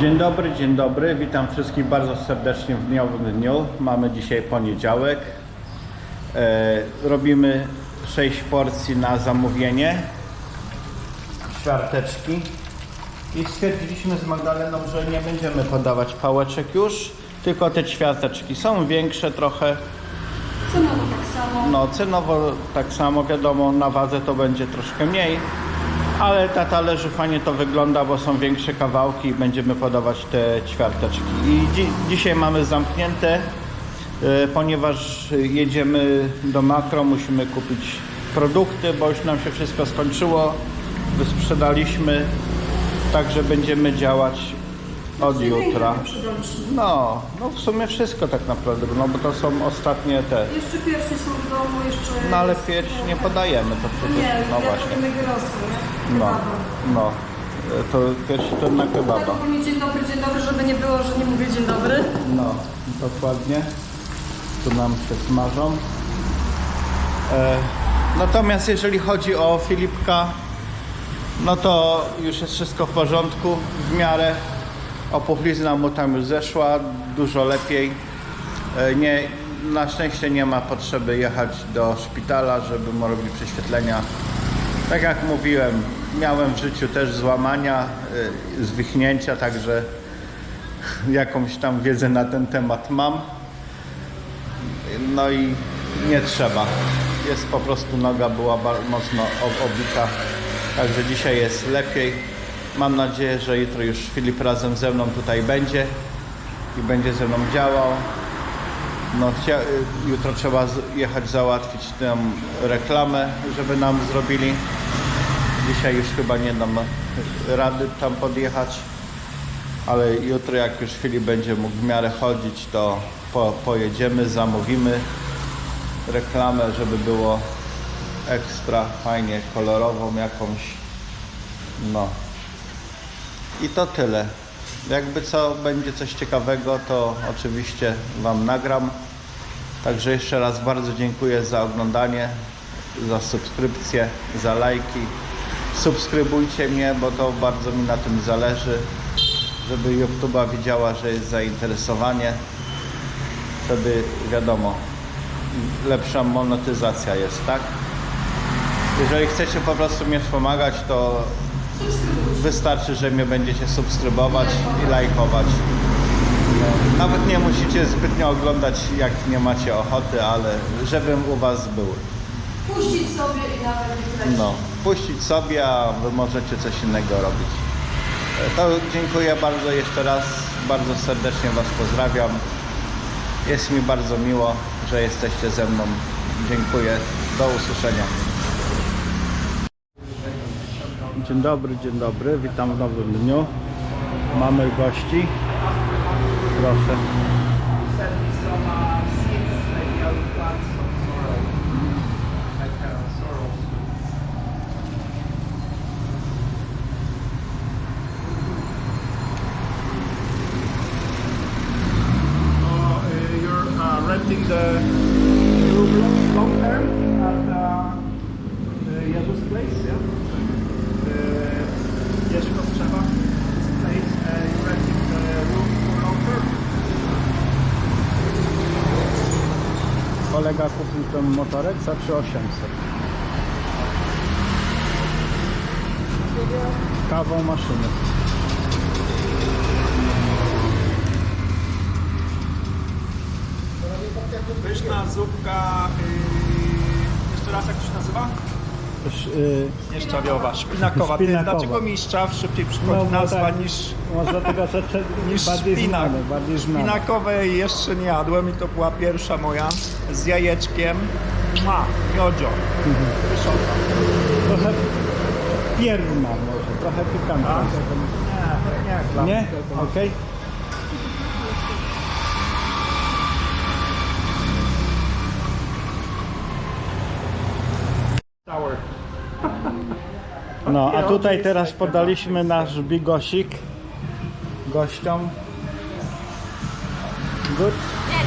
Dzień dobry, dzień dobry. Witam wszystkich bardzo serdecznie w dniowym dniu. Mamy dzisiaj poniedziałek. E, robimy 6 porcji na zamówienie. Ćwiarteczki. I stwierdziliśmy z Magdaleną, że nie będziemy podawać pałeczek już, tylko te ćwiarteczki. Są większe trochę. Cenowo tak samo. No cenowo tak samo, wiadomo, na wadze to będzie troszkę mniej. Ale na talerzu fajnie to wygląda, bo są większe kawałki i będziemy podawać te ćwiarteczki. I dzi dzisiaj mamy zamknięte, e, ponieważ jedziemy do makro, musimy kupić produkty, bo już nam się wszystko skończyło. Wysprzedaliśmy, także będziemy działać od jutra. No, no w sumie wszystko tak naprawdę, no bo to są ostatnie te. Jeszcze piersi są w domu, jeszcze... No ale pierś nie podajemy, to przecież, Nie, no ja właśnie. robimy gyrosy, nie? No, no. To pierś to na Tak, kebaba. ogólnie dzień dobry, dzień dobry, żeby nie było, że nie mówię dzień dobry. No, dokładnie. Tu nam się smażą. E, natomiast jeżeli chodzi o Filipka, no to już jest wszystko w porządku, w miarę. Opuchlizna mu tam już zeszła, dużo lepiej. E, nie, na szczęście nie ma potrzeby jechać do szpitala, żeby mu robić prześwietlenia. Tak jak mówiłem, miałem w życiu też złamania, y, zwichnięcia, także jakąś tam wiedzę na ten temat mam. No i nie trzeba. Jest po prostu noga była mocno obita, także dzisiaj jest lepiej. Mam nadzieję, że jutro już Filip razem ze mną tutaj będzie i będzie ze mną działał. No, jutro trzeba jechać załatwić tę reklamę, żeby nam zrobili. Dzisiaj już chyba nie dam rady tam podjechać, ale jutro jak już Filip będzie mógł w miarę chodzić, to po, pojedziemy, zamówimy reklamę, żeby było ekstra fajnie, kolorową jakąś. No. I to tyle. Jakby co będzie coś ciekawego, to oczywiście Wam nagram. Także jeszcze raz bardzo dziękuję za oglądanie, za subskrypcję, za lajki. Subskrybujcie mnie, bo to bardzo mi na tym zależy, żeby YouTube'a widziała, że jest zainteresowanie. Wtedy wiadomo, lepsza monetyzacja jest, tak? Jeżeli chcecie po prostu mnie wspomagać, to wystarczy, że mnie będziecie subskrybować i lajkować. Nawet nie musicie zbytnio oglądać, jak nie macie ochoty, ale żebym u Was był. Puścić sobie i nawet nie. No, puścić sobie, a Wy możecie coś innego robić. To dziękuję bardzo jeszcze raz. Bardzo serdecznie Was pozdrawiam. Jest mi bardzo miło, że jesteście ze mną. Dziękuję. Do usłyszenia. Dzień dobry, dzień dobry. Witam w nowym dniu. Mamy gości. Proszę. uh, uh. Uh, uh, renting the room long term at uh, the Jezus place, yeah? Uh, the room for long term? Kolega kupił ten motorek za 3800. Kawą maszyny. Pyszna zupka. Yy, jeszcze raz jak to się nazywa? Sz- y, Nieszczawiowa, szpinakowa. Ty, Szpinakowa. dlaczego mi szczaw szybciej przychodzi No, bo nazwa tak. niż, może dlatego, że te- niż bardziej szpinak? znane, bardziej znane. Szpinakowej jeszcze nie jadłem i to była pierwsza moja z jajeczkiem. Ma, miodzio. Mhm. Pyszota. Trochę pierna może, trochę pikantna. Nie, nie, dla Nie? to- Okej. No, a tutaj teraz podaliśmy nasz bigosik gościom. Good? Yeah,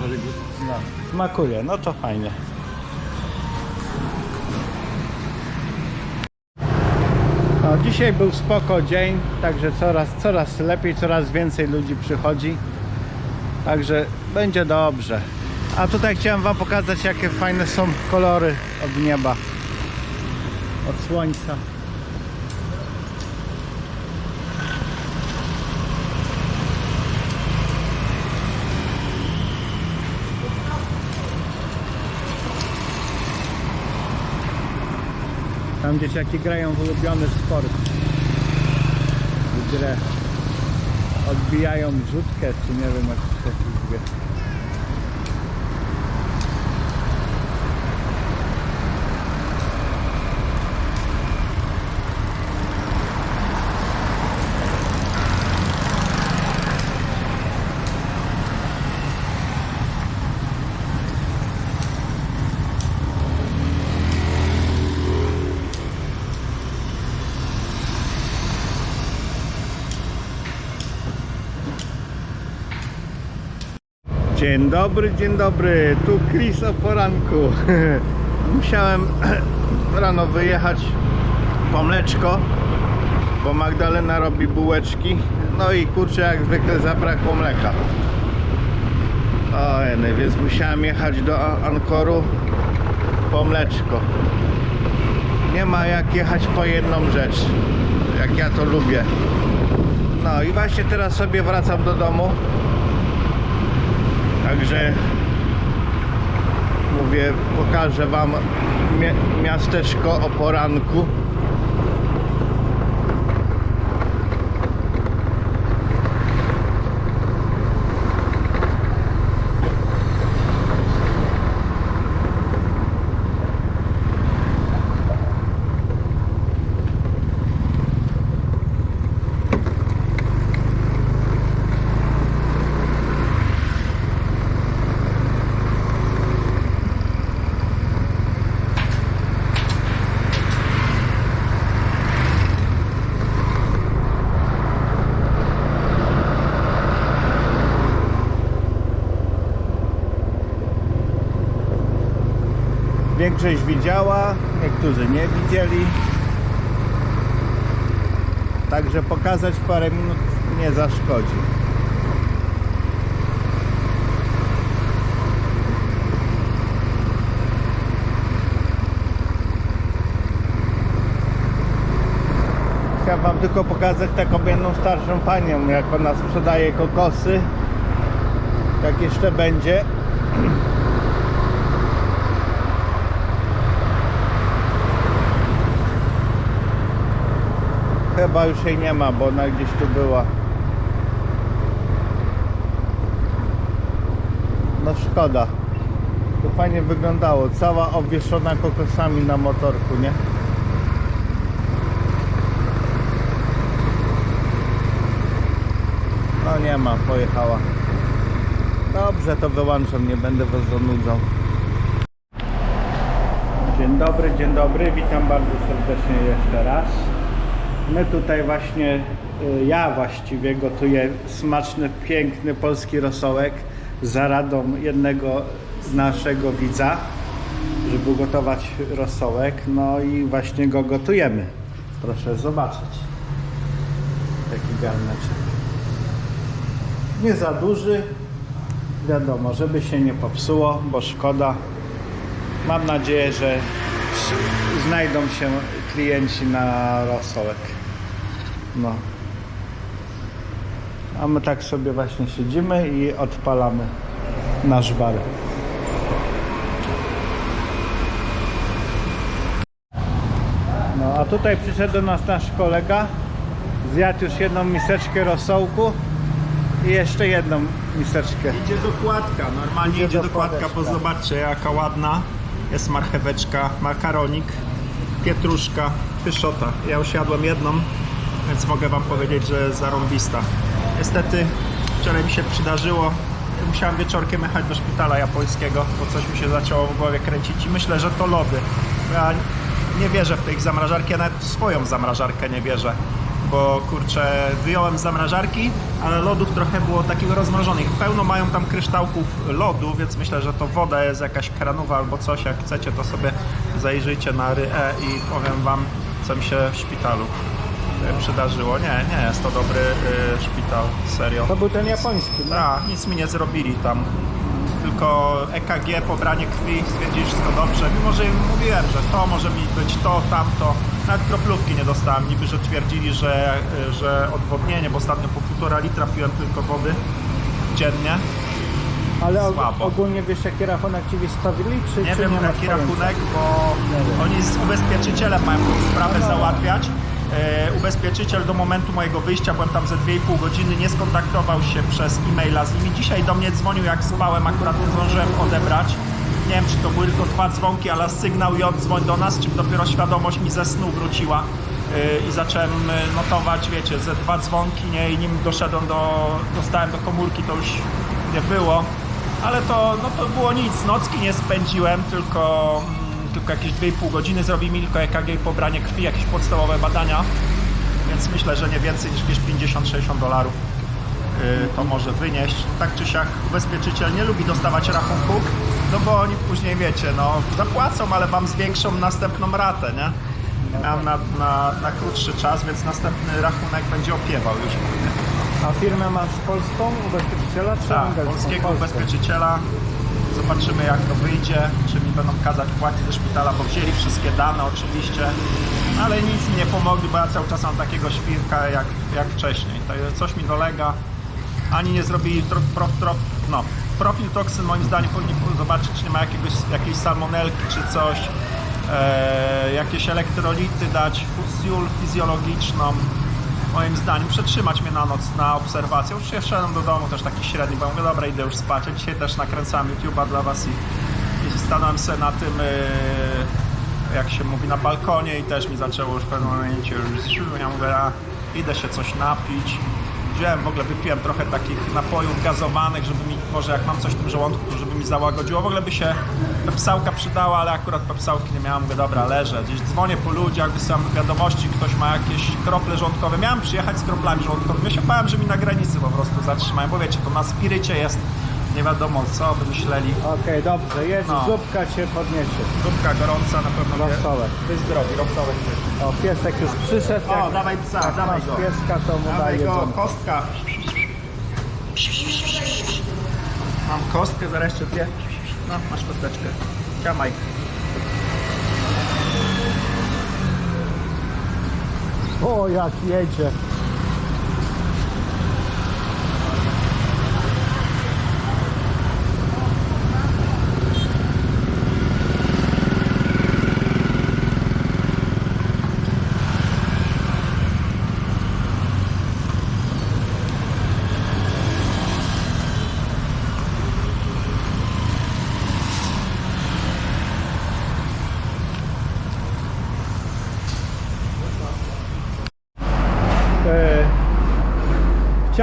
delicious. No, smakuje, no to fajnie. No, dzisiaj był spoko dzień, także coraz, coraz lepiej, coraz więcej ludzi przychodzi. Także będzie dobrze. A tutaj chciałem Wam pokazać, jakie fajne są kolory od nieba, od słońca. Tam dzieciaki grają w ulubiony sport. W. Odbijają rzutkę, czy nie wiem jak to się Dzień dobry, dzień dobry. Tu Chris o poranku. Musiałem rano wyjechać po mleczko, bo Magdalena robi bułeczki. No i kurczę, jak zwykle zabrakło mleka. O, więc musiałem jechać do Ankoru po mleczko. Nie ma jak jechać po jedną rzecz, jak ja to lubię. No i właśnie teraz sobie wracam do domu. Także mówię, pokażę Wam mia- miasteczko o poranku. Większość widziała, niektórzy nie widzieli. Także pokazać parę minut nie zaszkodzi. Chciałem Wam tylko pokazać taką jedną starszą panią, jak ona sprzedaje kokosy. Jak jeszcze będzie. Chyba już jej nie ma, bo ona gdzieś tu była. No szkoda. To fajnie wyglądało. Cała obwieszona kokosami na motorku, nie? No nie ma, pojechała. Dobrze, to wyłączam, nie będę was zanudzał. Dzień dobry, dzień dobry, witam bardzo serdecznie jeszcze raz. My tutaj właśnie, y, ja właściwie gotuję smaczny, piękny polski rosołek za radą jednego naszego widza, żeby ugotować rosołek. No i właśnie go gotujemy. Proszę zobaczyć. Taki garneczek. Nie za duży, wiadomo, żeby się nie popsuło, bo szkoda. Mam nadzieję, że znajdą się klienci na rosołek. No. A my tak sobie właśnie siedzimy i odpalamy nasz bar. No a tutaj przyszedł do nas nasz kolega. Zjadł już jedną miseczkę rosołku i jeszcze jedną miseczkę. Idzie dokładka, normalnie Idzie idzie, dokładka, bo zobaczcie jaka ładna. Jest marcheweczka, makaronik, pietruszka, pyszota. Ja już jadłem jedną, więc mogę wam powiedzieć, że zarąbista. Niestety wczoraj mi się przydarzyło, musiałem wieczorkiem jechać do szpitala japońskiego, bo coś mi się zaczęło w głowie kręcić i myślę, że to lody. Ja nie wierzę w tych zamrażarki, ja nawet w swoją zamrażarkę nie wierzę. Bo kurczę, wyjąłem zamrażarki, ale lodów trochę było takich rozmrożonych. Pełno mają tam kryształków lodu, więc myślę, że to woda jest jakaś kranowa albo coś. Jak chcecie, to sobie zajrzyjcie na RE i powiem wam, co mi się w szpitalu przydarzyło. Nie, nie jest to dobry y, szpital, serio. To był ten japoński, no. Tak, nic mi nie zrobili tam. Tylko EKG, pobranie krwi, stwierdzili wszystko dobrze. Mimo, że im mówiłem, że to może mi być to, tamto. Nawet kroplówki nie dostałem. Niby, że twierdzili, że, że odwodnienie, bo ostatnio po półtora litra piłem tylko wody dziennie. Ale og- Słabo. ogólnie wiesz jaki rachunek ci wystawili? Czy, Nie czy wiem nie masz jaki pojęcia? rachunek, bo oni z ubezpieczycielem mają sprawę No, no. załatwiać. E, ubezpieczyciel do momentu mojego wyjścia, byłem tam ze 2,5 godziny, nie skontaktował się przez e-maila z nimi. Dzisiaj do mnie dzwonił jak spałem, akurat nie zdążyłem odebrać. Nie wiem, czy to były tylko dwa dzwonki, ale sygnał i oddzwoń do nas, czy dopiero świadomość mi ze snu wróciła e, i zacząłem e, notować, wiecie, ze dwa dzwonki, nie, i nim doszedłem do, dostałem do komórki, to już nie było. Ale to, no to było nic, nocki nie spędziłem, tylko, tylko jakieś 2,5 godziny zrobili mi tylko EKG i pobranie krwi, jakieś podstawowe badania, więc myślę, że nie więcej niż jakieś 50-60 dolarów yy, to może wynieść. Tak czy siak ubezpieczyciel nie lubi dostawać rachunku, no bo oni później, wiecie, no zapłacą, ale wam zwiększą następną ratę, nie? Na, na, na krótszy czas, więc następny rachunek będzie opiewał już. A firmę masz polską ubezpieczyciela czy Tak, angielską? polskiego Polską. ubezpieczyciela. Zobaczymy jak to wyjdzie, czy mi będą kazać płacić ze szpitala, bo wzięli wszystkie dane oczywiście, ale nic mi nie pomogli, bo ja cały czas mam takiego świrka jak, jak wcześniej. Coś mi dolega, ani nie zrobili tro, pro, tro, no, profil toksyn moim zdaniem powinni zobaczyć, czy nie ma jakiegoś, jakiejś salmonelki czy coś, e, jakieś elektrolity dać, fuzjul fizjologiczną, moim zdaniem przetrzymać mnie na noc na obserwację. Się wszedłem do domu też taki średni, bo mówię, dobra, idę już spać. Ja dzisiaj też nakręcałem YouTube'a dla Was i, i stanąłem sobie na tym, yy, jak się mówi, na balkonie i też mi zaczęło już w pewnym momencie już, ja mówię, a idę się coś napić. Wziąłem, w ogóle wypiłem trochę takich napojów gazowanych, żeby mi, może jak mam coś w tym żołądku, to żeby mi załagodziło. W ogóle by się pepsałka przydała, ale akurat pepsałki nie miałem. Mówię, dobra, leżę. Gdzieś dzwonię po ludziach, wysyłam wiadomości, ktoś ma jakieś krople żołądkowe. Miałem przyjechać z kroplami żołądkowymi. Ja się bałem, że mi na granicy po prostu zatrzymają, bo wiecie, to na spirycie jest nie wiadomo co, by myśleli. Okej, dobrze, jedź, No. zupka cię podniesie. Zupka gorąca na pewno wie. Rosołek. Ty zdrowi, rosołek. O, piesek już przyszedł. O, dawaj psa, jak dawaj masz go. pieska, to mu daj Dawaj go, jedzonko. kostka. Mam kostkę, zaraz jeszcze dwie. No, masz kosteczkę. Ciamaj. O, jak jedzie.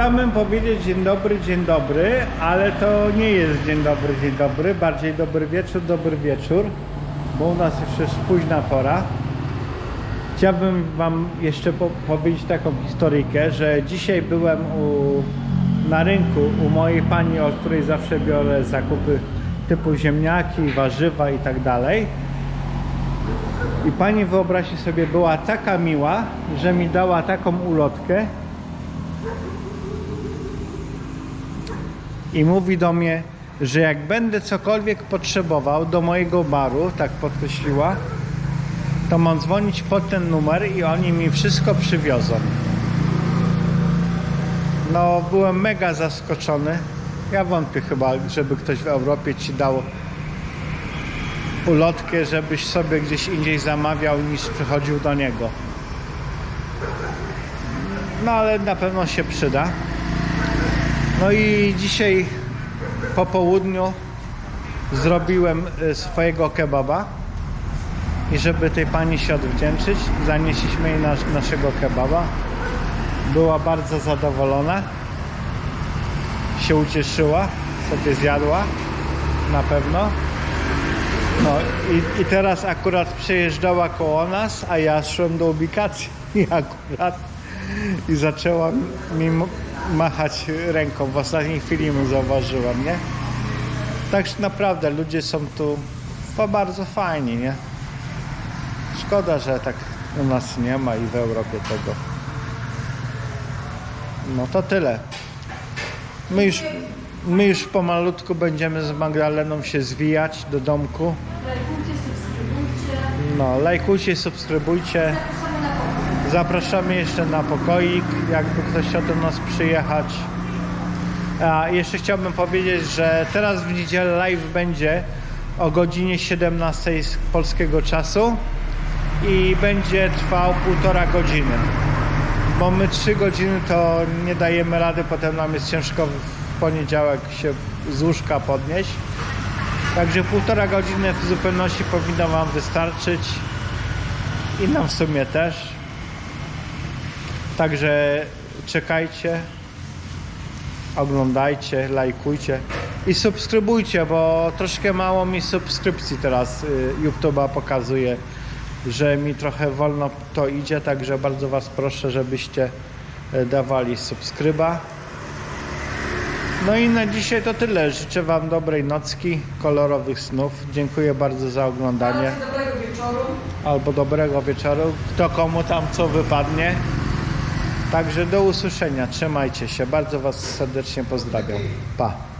Chciałbym powiedzieć dzień dobry, dzień dobry, ale to nie jest dzień dobry, dzień dobry, bardziej dobry wieczór, dobry wieczór, bo u nas już jest późna pora. Chciałbym Wam jeszcze po powiedzieć taką historyjkę, że dzisiaj byłem u, na rynku u mojej pani, od której zawsze biorę zakupy typu ziemniaki, warzywa i tak dalej. I pani wyobraźcie sobie, była taka miła, że mi dała taką ulotkę i mówi do mnie, że jak będę cokolwiek potrzebował do mojego baru, tak podkreśliła, to mam dzwonić pod ten numer i oni mi wszystko przywiozą. No, byłem mega zaskoczony. Ja wątpię chyba, żeby ktoś w Europie ci dał ulotkę, żebyś sobie gdzieś indziej zamawiał niż przychodził do niego. No ale na pewno się przyda. No i dzisiaj po południu zrobiłem y, swojego kebaba i żeby tej pani się odwdzięczyć, zanieśliśmy jej nasz, naszego kebaba. Była bardzo zadowolona. Się ucieszyła, sobie zjadła na pewno. No i, i teraz akurat przejeżdżała koło nas, a ja szłem do ubikacji i akurat i zaczęła mi machać ręką. W ostatniej chwili mu zauważyłem, nie? Także naprawdę ludzie są tu bardzo fajni, nie? Szkoda, że tak u nas nie ma i w Europie tego. No to tyle. My już, my już pomalutku będziemy z Magdaleną się zwijać do domku. Lajkujcie, subskrybujcie. No, lajkujcie, subskrybujcie. Zapraszamy jeszcze na pokoik, jakby ktoś chciał do nas przyjechać. A jeszcze chciałbym powiedzieć, że teraz w niedzielę live będzie o godzinie 17 z polskiego czasu i będzie trwał półtora godziny. Bo my 3 godziny to nie dajemy rady, potem nam jest ciężko w poniedziałek się z łóżka podnieść. Także półtora godziny w zupełności powinno Wam wystarczyć i nam w sumie też. Także czekajcie, oglądajcie, lajkujcie i subskrybujcie, bo troszkę mało mi subskrypcji teraz y, YouTube'a pokazuje, że mi trochę wolno to idzie, także bardzo Was proszę, żebyście y, dawali subskryba. No i na dzisiaj to tyle. Życzę Wam dobrej nocki, kolorowych snów. Dziękuję bardzo za oglądanie Bardzo dobrego wieczoru. albo dobrego wieczoru, kto komu tam co wypadnie. Także do usłyszenia, trzymajcie się, bardzo Was serdecznie pozdrawiam. Pa.